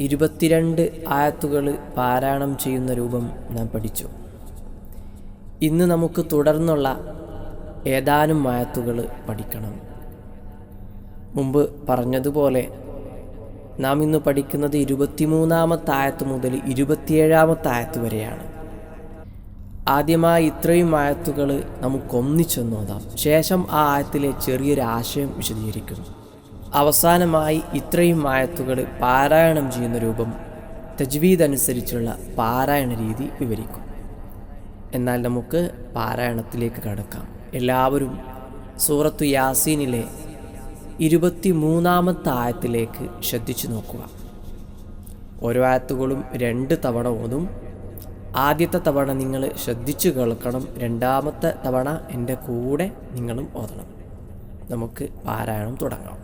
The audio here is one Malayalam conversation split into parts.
ഇരുപത്തിരണ്ട് ആയത്തുകൾ പാരായണം ചെയ്യുന്ന രൂപം നാം പഠിച്ചു. ഇന്ന് നമുക്ക് തുടർന്നുള്ള ഏതാനും ആയത്തുകൾ പഠിക്കണം. മുമ്പ് പറഞ്ഞതുപോലെ നാം ഇന്ന് പഠിക്കുന്നത് ഇരുപത്തിമൂന്നാമത്തെ ആയത്ത് മുതൽ ഇരുപത്തിയേഴാമത്തെ ആയത്ത് വരെയാണ്. ആദ്യമായി ഇത്രയും ആയത്തുകൾ നമുക്കൊന്നിച്ചൊന്നോതാം ശേഷം ആ ആയത്തിലെ ചെറിയൊരു ആശയം വിശദീകരിക്കുന്നു. അവസാനമായി ഇത്രയും ആയത്തുകൾ പാരായണം ചെയ്യുന്ന രൂപം തജ്വീദ് അനുസരിച്ചുള്ള പാരായണ രീതി വിവരിക്കും. എന്നാൽ നമുക്ക് പാരായണത്തിലേക്ക് കടക്കാം. എല്ലാവരും സൂറത്തു യാസീനിലെ ഇരുപത്തി മൂന്നാമത്തെ ആയത്തിലേക്ക് ശ്രദ്ധിച്ചു നോക്കുക. ഓരോ ആയത്തുകളും രണ്ട് തവണ ഓതും. ആദ്യത്തെ തവണ നിങ്ങൾ ശ്രദ്ധിച്ചു കേൾക്കണം. രണ്ടാമത്തെ തവണ എന്റെ കൂടെ നിങ്ങളും ഓതണം. നമുക്ക് പാരായണം തുടങ്ങാം.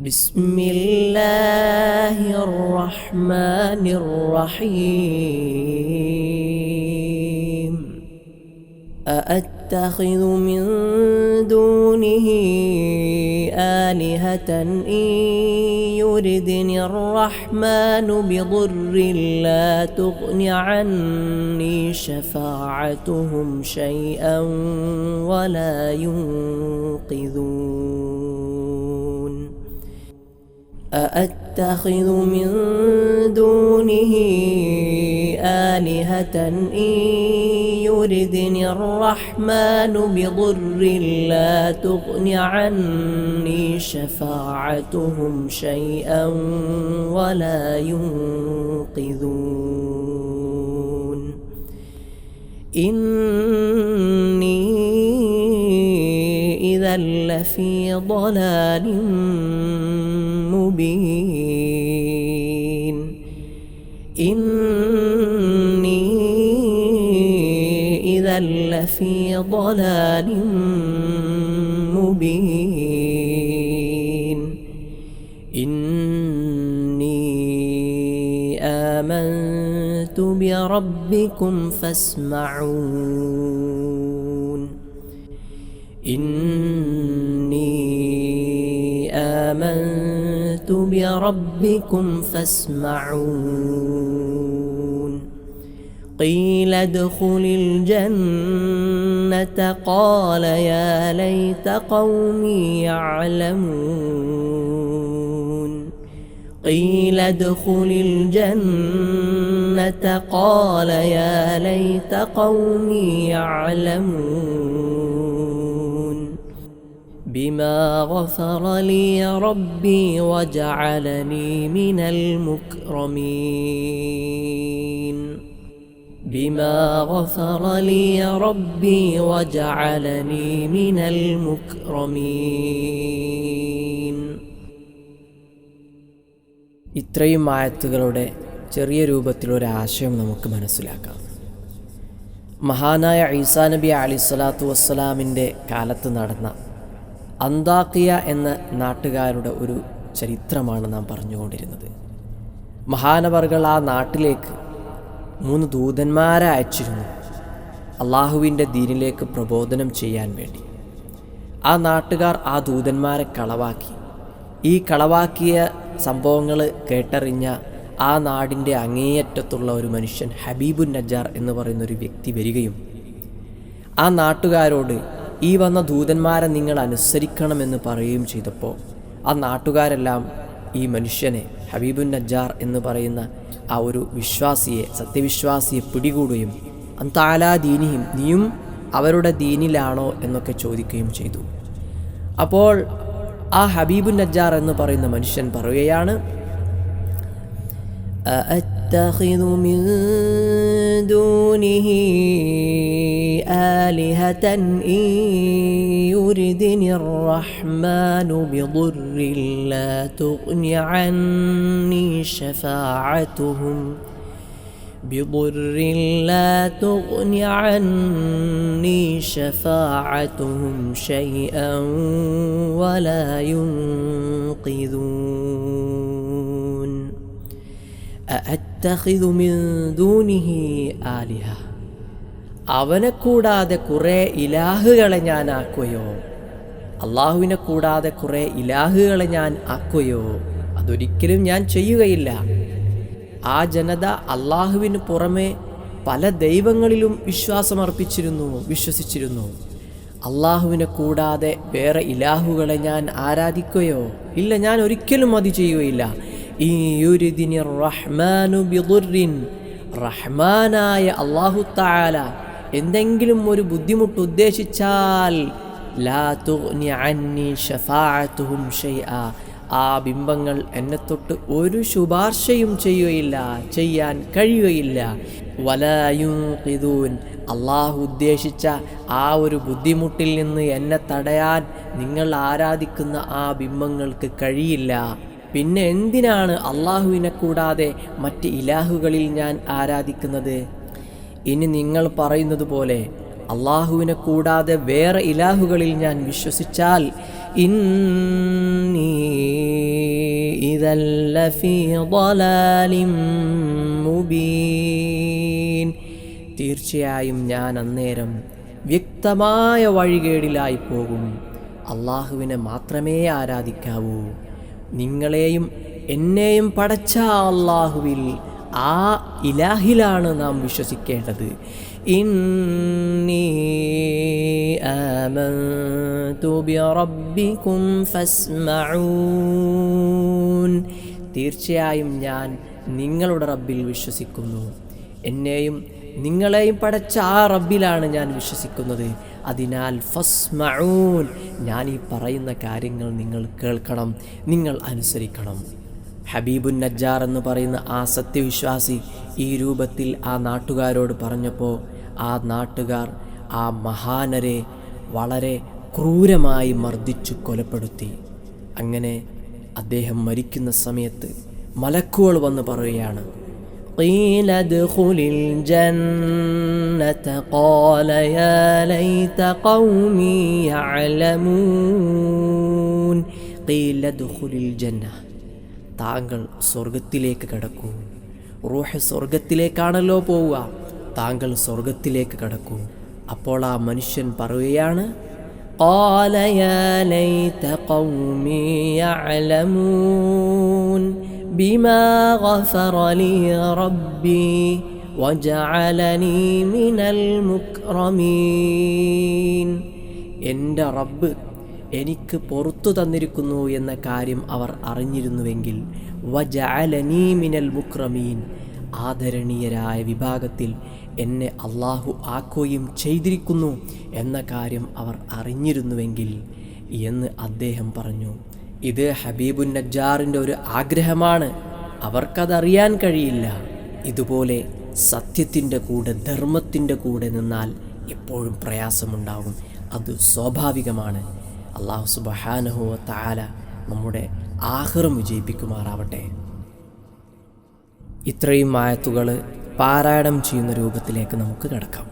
بسم الله الرحمن الرحيم. أأتخذ من دونه آلهة إن يردني الرحمن بضر لا تغن عني شفاعتهم شيئا ولا ينقذون. أأتخذ من دونه آلهة إن يردني الرحمن بضر لا تغن عني شفاعتهم شيئا ولا ينقذون. إني إذا لفي ضلال مبين إني إذا لفي ضلال مبين. إني آمنت بربكم فاسمعون. إني آمنت بربكم فاسمعون. قيل ادخل الجنة. قال يا ليت قومي يعلمون. قيل ادخل الجنة. قال يا ليت قومي يعلمون. بما غفر لي ربي وجعلني من المكرمين بما غفر لي ربي وجعلني من المكرمين ഇത്രയും ആയത്തുകളുടെ ചെറിയ രൂപത്തിലൊരു ആശയം നമുക്ക് മനസ്സിലാക്കാം മഹാനായ ഈസാ നബി അലി സ്വലാത്തു വസ്സലാമിൻ്റെ കാലത്ത് നടന്ന അന്താക്കിയ എന്ന നാട്ടുകാരുടെ ഒരു ചരിത്രമാണ് നാം പറഞ്ഞുകൊണ്ടിരുന്നത്. മഹാനവർകൾ ആ നാട്ടിലേക്ക് മൂന്ന് ദൂതന്മാരെ അയച്ചിരുന്നു. അള്ളാഹുവിന്റെ ദീനിലേക്ക് പ്രബോധനം ചെയ്യാൻ വേണ്ടി. ആ നാട്ടുകാർ ആ ദൂതന്മാരെ കളവാക്കി. ഈ കളവാക്കിയ സംഭവങ്ങൾ കേട്ടറിഞ്ഞ ആ നാടിന്റെ അങ്ങേയറ്റത്തുള്ള ഒരു മനുഷ്യൻ ഹബീബുൻ നജാർ എന്ന് പറയുന്ന ഒരു വ്യക്തി വരികയും ആ നാട്ടുകാരോട് ഈ വന്ന ദൂതന്മാരെ നിങ്ങൾ അനുസരിക്കണമെന്ന് പറയുകയും ചെയ്തപ്പോൾ ആ നാട്ടുകാരെല്ലാം ഈ മനുഷ്യനെ ഹബീബുൻ നജ്ജാർ എന്ന് പറയുന്ന ആ ഒരു വിശ്വാസിയെ സത്യവിശ്വാസിയെ പിടികൂടുകയും അന്താലാ ദീനിയും നീയും അവരുടെ ദീനിലാണോ എന്നൊക്കെ ചോദിക്കുകയും ചെയ്തു. അപ്പോൾ ആ ഹബീബുൻ നജ്ജാർ എന്ന് പറയുന്ന മനുഷ്യൻ പറയുകയാണ് أأتخذ من دونه آلهة إن يردني الرحمن بضر لا تغن عني شفاعتهم بضر لا تغن عني شفاعتهم شيئا ولا ينقذون ആലിഹ. അവനെ കൂടാതെ കുറേ ഇലാഹുകളെ ഞാൻ ആക്കുകയോ? അള്ളാഹുവിനെ കൂടാതെ കുറേ ഇലാഹുകളെ ഞാൻ ആക്കുകയോ? അതൊരിക്കലും ഞാൻ ചെയ്യുകയില്ല. ആ ജനത അള്ളാഹുവിന് പുറമെ പല ദൈവങ്ങളിലും വിശ്വാസമർപ്പിച്ചിരുന്നു വിശ്വസിച്ചിരുന്നു. അള്ളാഹുവിനെ കൂടാതെ വേറെ ഇലാഹുകളെ ഞാൻ ആരാധിക്കുകയോ? ഇല്ല ഞാൻ ഒരിക്കലും അത് ചെയ്യുകയില്ല. റഹ്മാനു ബിദുറിൻ റഹ്മാനായ അള്ളാഹു താല എന്തെങ്കിലും ഒരു ബുദ്ധിമുട്ട് ഉദ്ദേശിച്ചാൽ ആ ബിംബങ്ങൾ എന്നെ തൊട്ട് ഒരു ശുപാർശയും ചെയ്യുകയില്ല ചെയ്യാൻ കഴിയുകയില്ല. വലയുൻ അള്ളാഹു ഉദ്ദേശിച്ച ആ ഒരു ബുദ്ധിമുട്ടിൽ നിന്ന് എന്നെ തടയാൻ നിങ്ങൾ ആരാധിക്കുന്ന ആ ബിംബങ്ങൾക്ക് കഴിയില്ല. പിന്നെ എന്തിനാണ് അള്ളാഹുവിനെ കൂടാതെ മറ്റ് ഇലാഹുകളിൽ ഞാൻ ആരാധിക്കുന്നത്? ഇനി നിങ്ങൾ പറയുന്നത് പോലെ അള്ളാഹുവിനെ കൂടാതെ വേറെ ഇലാഹുകളിൽ ഞാൻ വിശ്വസിച്ചാൽ മുബീൻ. തീർച്ചയായും ഞാൻ അന്നേരം വ്യക്തമായ വഴികേടിലായി പോകും. അള്ളാഹുവിനെ മാത്രമേ ആരാധിക്കാവൂ. നിങ്ങളെയും എന്നെയും പടച്ച അള്ളാഹുവിൽ ആ ഇലാഹിലാണ് നാം വിശ്വസിക്കേണ്ടത്. ഇന്നി ആമന്തു ഫസ്മഊൻ. തീർച്ചയായും ഞാൻ നിങ്ങളുടെ റബ്ബിൽ വിശ്വസിക്കുന്നു. എന്നെയും നിങ്ങളെയും പടച്ച ആ റബ്ബിലാണ് ഞാൻ വിശ്വസിക്കുന്നത്. അതിനാൽ ഫസ്മഊൻ ഞാൻ ഈ പറയുന്ന കാര്യങ്ങൾ നിങ്ങൾ കേൾക്കണം നിങ്ങൾ അനുസരിക്കണം. ഹബീബുൻ നജ്ജാർ എന്ന് പറയുന്ന ആ സത്യവിശ്വാസി ഈ രൂപത്തിൽ ആ നാട്ടുകാരോട് പറഞ്ഞപ്പോൾ ആ നാട്ടുകാർ ആ മഹാനരെ വളരെ ക്രൂരമായി മർദ്ദിച്ചു കൊലപ്പെടുത്തി. അങ്ങനെ അദ്ദേഹം മരിക്കുന്ന സമയത്ത് മലക്കുകൾ വന്ന് പറയുകയാണ് قيل ادخل الجنة قال يا ليت قومي يعلمون قيل ادخل الجنة താങ്കൾ സ്വർഗത്തിലേക്ക് കടക്കൂ റൂഹ് സ്വർഗത്തിലേക്കാണല്ലോ പോവുക താങ്കൾ സ്വർഗത്തിലേക്ക് കടക്കൂ അപ്പോൾ ആ മനുഷ്യൻ പറയുകയാണ് قال يا ليت قومي يعلمون بما غفر لي ربي وجعلني من المكرمين എൻ്റെ റബ്ബ് എനിക്ക് പുറത്തു തന്നിരിക്കുന്നു എന്ന കാര്യം അവർ അറിഞ്ഞിരുന്നുവെങ്കിൽ വജഅലനീ മിനൽ മുക്രമീൻ ആദരണീയരായ വിഭാഗത്തിൽ എന്നെ അള്ളാഹു ആക്കുകയും ചെയ്തിരിക്കുന്നു എന്ന കാര്യം അവർ അറിഞ്ഞിരുന്നുവെങ്കിൽ എന്ന് അദ്ദേഹം പറഞ്ഞു ഇത് ഹബീബുൻ നജ്ജാറിന്റെ ഒരു ആഗ്രഹമാണ്. അവർക്കതറിയാൻ കഴിയില്ല. ഇതുപോലെ സത്യത്തിന്റെ കൂടെ ധർമ്മത്തിന്റെ കൂടെ നിന്നാൽ എപ്പോഴും പ്രയാസമുണ്ടാകും. അത് സ്വാഭാവികമാണ്. അള്ളാഹു സുബഹാനഹു താല നമ്മുടെ ആഹ്റം വിജയിപ്പിക്കുമാറാവട്ടെ. ഇത്രയും ആയത്തുകൾ പാരായണം ചെയ്യുന്ന രൂപത്തിലേക്ക് നമുക്ക് കിടക്കാം.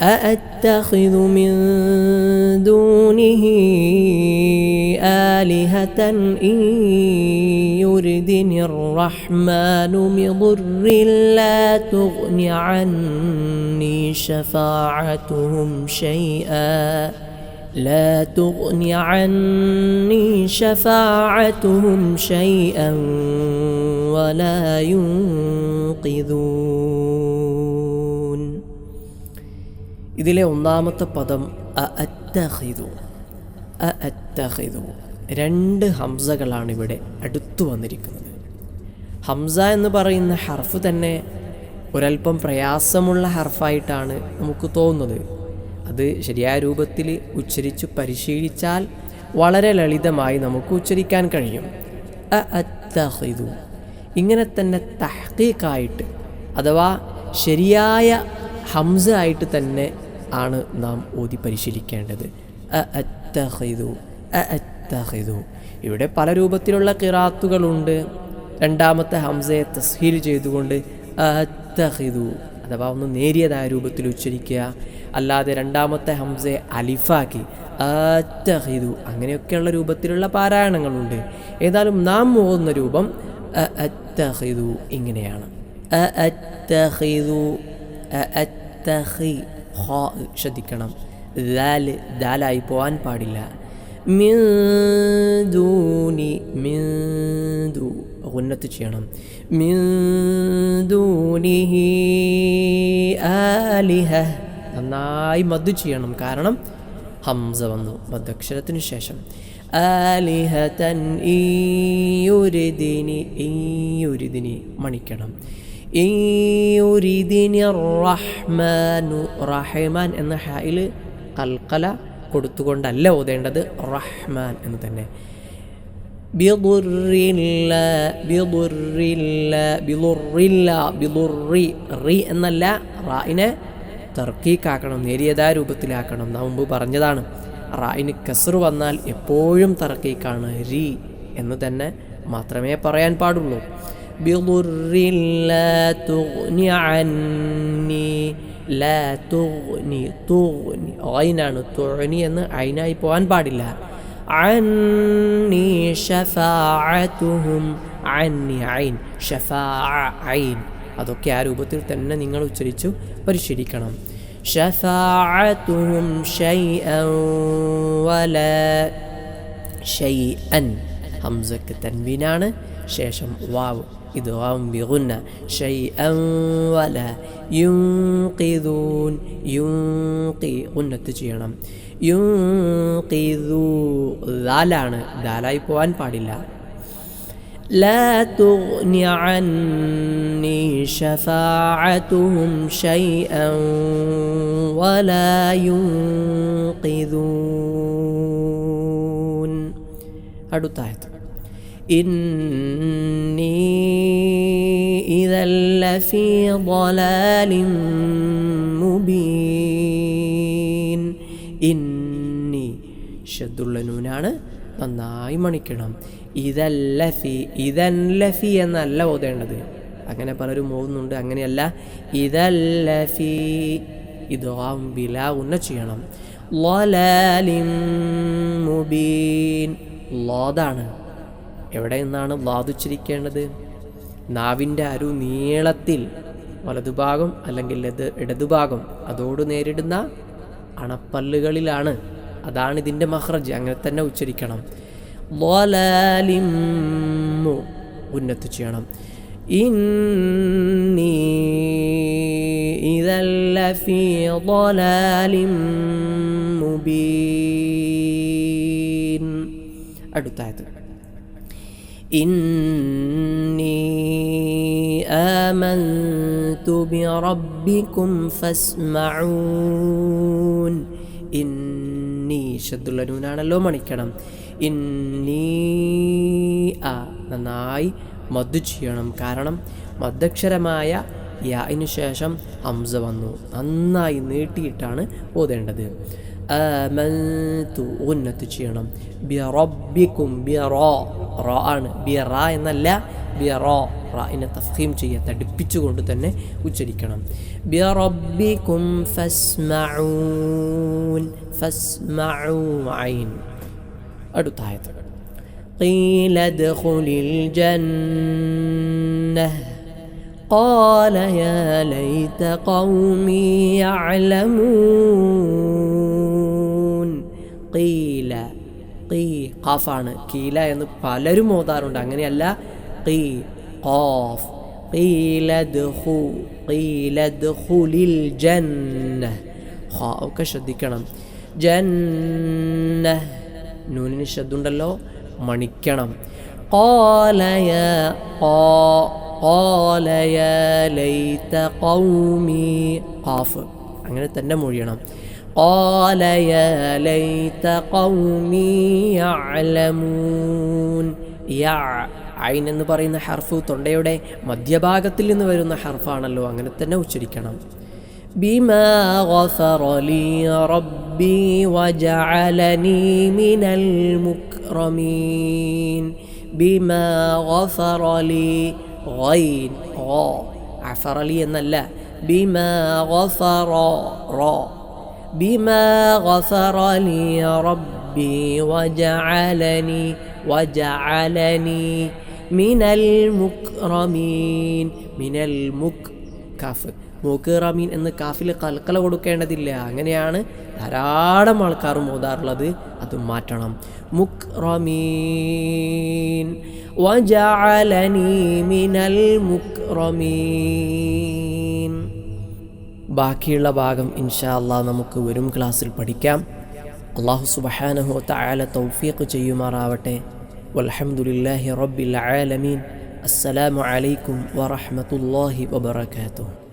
أأتخذ من دونه آلهة إن يردني الرحمن بضر لا تغن عني شفاعتهم شيئا. لا تغن عني شفاعتهم شيئا ولا ينقذون. ഇതിലെ ഒന്നാമത്തെ പദം അ അത്തഹിതു അ രണ്ട് ഹംസകളാണ് ഇവിടെ അടുത്തു വന്നിരിക്കുന്നത്. ഹംസ എന്ന് പറയുന്ന ഹർഫ് തന്നെ ഒരല്പം പ്രയാസമുള്ള ഹർഫായിട്ടാണ് നമുക്ക് തോന്നുന്നത്. അത് ശരിയായ രൂപത്തിൽ ഉച്ചരിച്ച് പരിശീലിച്ചാൽ വളരെ ലളിതമായി നമുക്ക് ഉച്ചരിക്കാൻ കഴിയും. അ ഇങ്ങനെ തന്നെ തഹ്ഖീഖായിട്ട് അഥവാ ശരിയായ ഹംസ ആയിട്ട് തന്നെ ആണ് നാം ഓതി പരിശീലിക്കേണ്ടത്. ഇവിടെ പല രൂപത്തിലുള്ള കിറാത്തുകളുണ്ട് രണ്ടാമത്തെ ഹംസയെ തസ്ഹീൽ ചെയ്തുകൊണ്ട് അഥവാ ഒന്ന് നേരിയതായ രൂപത്തിൽ ഉച്ചരിക്കുക. അല്ലാതെ രണ്ടാമത്തെ ഹംസയെ അലിഫാക്കി അത്തഹിതു അങ്ങനെയൊക്കെയുള്ള രൂപത്തിലുള്ള പാരായണങ്ങളുണ്ട്. ഏതായാലും നാം ഓതുന്ന രൂപം അ ഇങ്ങനെയാണ്. അ അത്തഹിതു ഖാ ശ്രദ്ധിക്കണം. ദാൽ ദാലായി പോകാൻ പാടില്ല. മിൻ മിന്ദു ഉന്നത്ത് ചെയ്യണം. മിൻ ദൂനിഹി ആലിഹ നന്നായി മദ്ദു ചെയ്യണം. കാരണം ഹംസ വന്നു മദ്ദക്ഷരത്തിന് ശേഷം. ആലിഹ ആലിഹതൻ ഒരു ദിനി മണിക്കണം. ഈയുരിദിനി റഹ്മാനു റഹ്മാൻ എന്ന ഹായിൽ കൽക്കല കൊടുത്തുകൊണ്ടല്ല ഓതേണ്ടത് റഹ്മാൻ എന്ന് തന്നെ. എന്നല്ല റായിനെ തർക്കീക്കാക്കണം നേരിയതായ രൂപത്തിലാക്കണം. നാം മുമ്പ് പറഞ്ഞതാണ് റായിന് കസർ വന്നാൽ എപ്പോഴും തർക്കീക്കാണ് റി എന്ന് തന്നെ മാത്രമേ പറയാൻ പാടുള്ളൂ. ബിദുറില്ല തുഗ്നി അന്നി ലാ തുഗ്നി തുഗ്നി ഐനാണ് തുഗ്നി എന്ന് ഐനായി പോകാൻ പാടില്ല عني شفاعتهم عني عين شفاع عين അതൊക്കെ ആ രൂപത്തിൽ തന്നെ നിങ്ങൾ ഉച്ചരിച്ചു പരിശീലിക്കണം ഷഫാഅത്തുഹും ഷൈഅൻ വല ഷൈഅൻ ഹംസക്ക് തൻവീനാണ് ശേഷം വാവ് ഇത് വാവും ബിഗുന്ന ഷൈഅൻ വല യുൻഖിദൂൻ യുൻഖി ഉന്നത്ത് ചെയ്യണം യുൻഖിദൂ ദാലാണ് ദാലായി പോകാൻ പാടില്ല لا تغن عني شفاعتهم شيئا ولا ينقذون അടുത്ത ആയത്ത് إني إذا لفي ضلال مبين إني ഷദ്ദുള്ള നൂനാണ് നന്നായി മണിക്കണം ഇതല്ലഫി ഇതൻ ലഫി എന്നല്ല ഓതേണ്ടത് അങ്ങനെ പലരും ഓതുന്നുണ്ട് അങ്ങനെയല്ല ഇതല്ലഫി ഇതാവും ബില ഉന്ന ചെയ്യണം ലലാലിം മുബീൻ ലോതാണ് എവിടെ നിന്നാണ് വാദിച്ചിരിക്കേണ്ടത്? നാവിന്റെ അരു നീളത്തിൽ വലതുഭാഗം അല്ലെങ്കിൽ ഇടത് ഇടതുഭാഗം അതോട് നേരിടുന്ന അണപ്പല്ലുകളിലാണ്. അതാണ് ഇതിന്റെ മഹ്റജ് അങ്ങനെ തന്നെ ഉച്ചരിക്കണം. വലാലിമു ഉന്നത്ത് ചെയ്യണം. ഇന്നി ളലാലിം മുബീൻ. അടുത്തായത് إني آمنت بربكم فاسمعون ഇന്നി ശബ്ദുള്ള നൂനാണല്ലോ മണിക്കണം ഇന്നി ആ നന്നായി മദ്ദു ചെയ്യണം കാരണം മദ്ദക്ഷരമായ യാന് ശേഷം ഹംസ വന്നു നന്നായി നീട്ടിയിട്ടാണ് ഓതേണ്ടത് ആമന്തു ഉന്നത്ത് ചെയ്യണം ബിറബിക്കും ബിറോ റോ ആണ് ബിറ എന്നല്ല ബിറോ റായിനെ തഫീം ചെയ്യുക തടിപ്പിച്ചുകൊണ്ട് തന്നെ ഉച്ചരിക്കണം ബിറബ്ബിക്കും ഫസ്മഊൻ ഫസ്മഊ ഐൻ അടുത്ത ആയത്ത് قيل ادخل الجنة قال يا ليت قومي يعلمون قيل قي ഖാഫാണ് കീല എന്ന് പലരും ഓതാറുണ്ട് അങ്ങനെയല്ല قي قاف قيل ادخل قيل ادخل الجنة ഖാ ഒക്കെ ശ്രദ്ധിക്കണം ജന്ന നൂനിന് ശബ്ദമുണ്ടല്ലോ മണിക്കണം قال يا قال يا ليت قومي قاف അങ്ങനെ തന്നെ മൊഴിയണം قال يا ليت قومي يعلمون يع ഐൻ എന്ന് പറയുന്ന ഹർഫ് തൊണ്ടയുടെ മധ്യഭാഗത്തിൽ നിന്ന് വരുന്ന ഹർഫാണല്ലോ അങ്ങനെ തന്നെ ഉച്ചരിക്കണം بما غفر لي ربي وجعلني من المكرمين بما غفر لي غين غا عفر لي എന്നല്ല بما غفر را بما غفر لي ربي وجعلني وجعلني من المكرمين من المك കാഫ് മൂക്കിറമീൻ എന്ന് കാഫിൽ കൽക്കല കൊടുക്കേണ്ടതില്ല അങ്ങനെയാണ് ധാരാളം ആൾക്കാർ ഓതാറുള്ളത് അത് മാറ്റണം മുക്റമീൻ വജഅലനി മിനൽ മുക്റമീൻ ബാക്കിയുള്ള ഭാഗം ഇൻഷാ അള്ളാഹ് നമുക്ക് വരും ക്ലാസ്സിൽ പഠിക്കാം. അള്ളാഹു സുബഹാനഹു തആല തൗഫീഖ് ചെയ്യുമാറാവട്ടെ. വൽഹംദുലില്ലാഹി റബ്ബിൽ ആലമീൻ. അസ്സലാമു അലൈക്കും വറഹ്മത്തുള്ളാഹി വബറകാതുഹു.